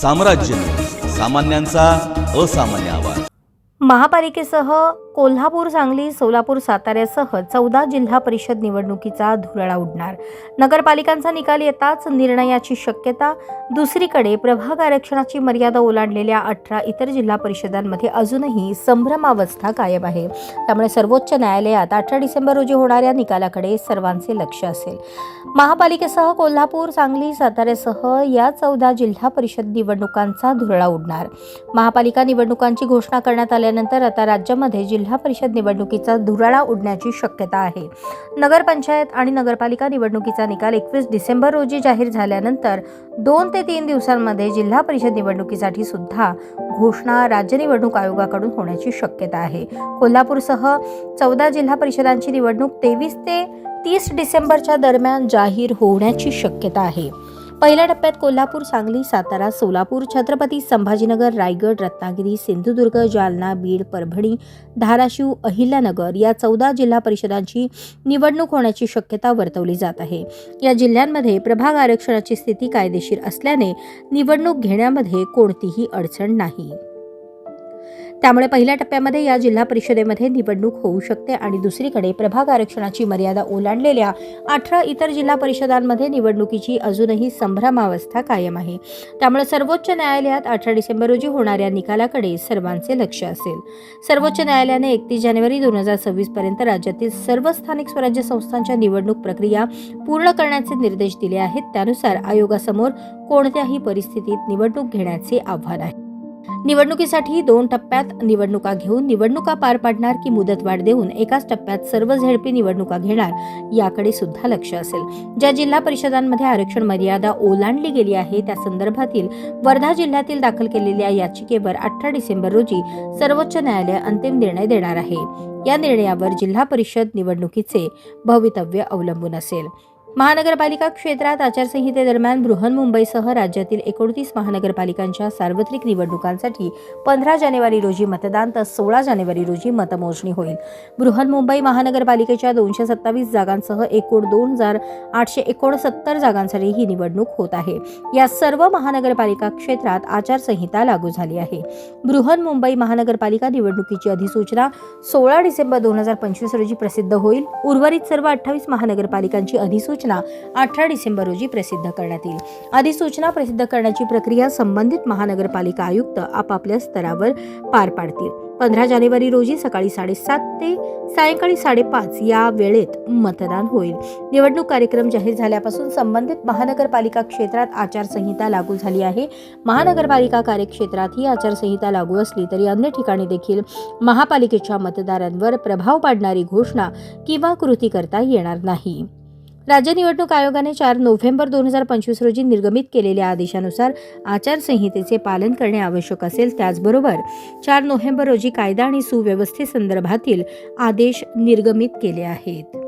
साम्राज्य सामान्यांचा असामान्य आवाज. महापालिकेसह कोल्हापूर सांगली सोलापूर साताऱ्यासह चौदा जिल्हा परिषद निवडणुकीचा धुरळा उडणार. नगरपालिकांचा निकाल येताच निर्णयाची शक्यता दुसरीकडे प्रभाग आरक्षणाची मर्यादा ओलांडलेल्या अठरा इतर जिल्हा परिषदांमध्ये अजूनही संभ्रमावस्था कायम आहे. त्यामुळे सर्वोच्च न्यायालयात अठरा डिसेंबर रोजी होणाऱ्या निकालाकडे सर्वांचे लक्ष असेल. महापालिकेसह कोल्हापूर सांगली साताऱ्यासह या चौदा जिल्हा परिषद निवडणुकांचा धुरळा उडणार. महापालिका निवडणुकांची घोषणा करण्यात आल्यानंतर आता राज्यामध्ये जिल्हा परिषद निवडणुकीचा धुराळा उडण्याची शक्यता आहे. नगरपंचायत आणि नगरपालिका निवडणुकीचा निकाल एकवीस डिसेंबर रोजी जाहीर झाल्यानंतर दोन ते तीन दिवसांमध्ये जिल्हा परिषद निवडणुकीसाठी सुद्धा घोषणा राज्य निवडणूक आयोगाकडून होण्याची शक्यता आहे. कोल्हापूरसह चौदा जिल्हा परिषदांची निवडणूक तेवीस ते तीस डिसेंबरच्या दरम्यान जाहीर होण्याची शक्यता आहे. पहिल्या टप्प्यात कोल्हापूर सांगली सातारा सोलापूर छत्रपती संभाजीनगर रायगड रत्नागिरी सिंधुदुर्ग जालना बीड परभणी धाराशिव अहिल्यानगर या चौदा जिल्हा परिषदांची निवडणूक होण्याची शक्यता वर्तवली जात आहे. या जिल्ह्यांमध्ये प्रभाग आरक्षणाची स्थिती कायदेशीर असल्याने निवडणूक घेण्यामध्ये कोणतीही अडचण नाही. त्यामुळे पहिल्या टप्प्यामध्ये या जिल्हा परिषदेमध्ये निवडणूक होऊ शकते आणि दुसरीकडे प्रभाग आरक्षणाची मर्यादा ओलांडलेल्या अठरा इतर जिल्हा परिषदांमध्ये निवडणुकीची अजूनही संभ्रमावस्था कायम आहे. त्यामुळे सर्वोच्च न्यायालयात अठरा डिसेंबर रोजी होणाऱ्या निकालाकडे सर्वांचे लक्ष असेल. सर्वोच्च न्यायालयाने एकतीस जानेवारी दोन हजार सव्वीस पर्यंत राज्यातील सर्व स्थानिक स्वराज्य संस्थांच्या निवडणूक प्रक्रिया पूर्ण करण्याचे निर्देश दिले आहेत. त्यानुसार आयोगासमोर कोणत्याही परिस्थितीत निवडणूक घेण्याचे आव्हान आहे. निवडणुकीसाठी दोन टप्प्यात निवडणुका घेऊन निवडणुका पार पाडणार की मुदतवाढ देऊन एकाच टप्प्यात सर्व झेडपी निवडणुका घेणार याकडे सुद्धा लक्ष असेल. ज्या जिल्हा परिषदांमध्ये आरक्षण मर्यादा ओलांडली गेली आहे त्या संदर्भातील वर्धा जिल्ह्यातील दाखल केलेल्या याचिकेवर अठरा डिसेंबर रोजी सर्वोच्च न्यायालय अंतिम निर्णय देणार आहे. या निर्णयावर जिल्हा परिषद निवडणुकीचे भवितव्य अवलंबून असेल. महानगरपालिका क्षेत्रात आचारसंहितेदरम्यान बृहन्मुंबईसह राज्यातील एकोणतीस महानगरपालिकांच्या सार्वत्रिक निवडणुकांसाठी पंधरा जानेवारी रोजी मतदान तर सोळा जानेवारी रोजी मतमोजणी होईल. बृहन्मुंबई महानगरपालिकेच्या दोनशे सत्तावीस जागांसह एकूण दोन हजार आठशे एकोणसत्तर जागांसाठी ही निवडणूक होत आहे. या सर्व महानगरपालिका क्षेत्रात आचारसंहिता लागू झाली आहे. बृहन्मुंबई महानगरपालिका निवडणुकीची अधिसूचना सोळा डिसेंबर दोन हजार पंचवीस रोजी प्रसिद्ध होईल. उर्वरित सर्व अठ्ठावीस महानगरपालिकांची अधिसूचना अठरा डिसेंबर रोजी प्रसिद्ध करण्यात येईल. अधिसूचना प्रसिद्ध करण्याची प्रक्रिया संबंधित महानगरपालिका आयुक्त आपापल्या स्तरावर पार पाडतील. पंधरा जानेवारी रोजी सकाळी साडेसात ते सायंकाळी साडेपाच या वेळेत मतदान होईल. निवडणूक कार्यक्रम जाहीर झाल्यापासून संबंधित महानगरपालिका क्षेत्रात आचारसंहिता लागू झाली आहे. महानगरपालिका कार्यक्षेत्रात ही आचारसंहिता लागू असली तरी अन्य ठिकाणी देखील महापालिकेच्या मतदारांवर प्रभाव पाडणारी घोषणा किंवा कृती करता येणार नाही. राज्य निवडणूक आयोगाने चार नोव्हेंबर दोन हजार पंचवीस रोजी निर्गमित केलेल्या आदेशानुसार आचारसंहितेचे पालन करणे आवश्यक असेल त्याचबरोबर चार नोव्हेंबर रोजी कायदा आणि सुव्यवस्थेसंदर्भातील आदेश निर्गमित केले आहेत.